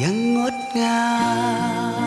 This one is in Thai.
vẫn ngót ngào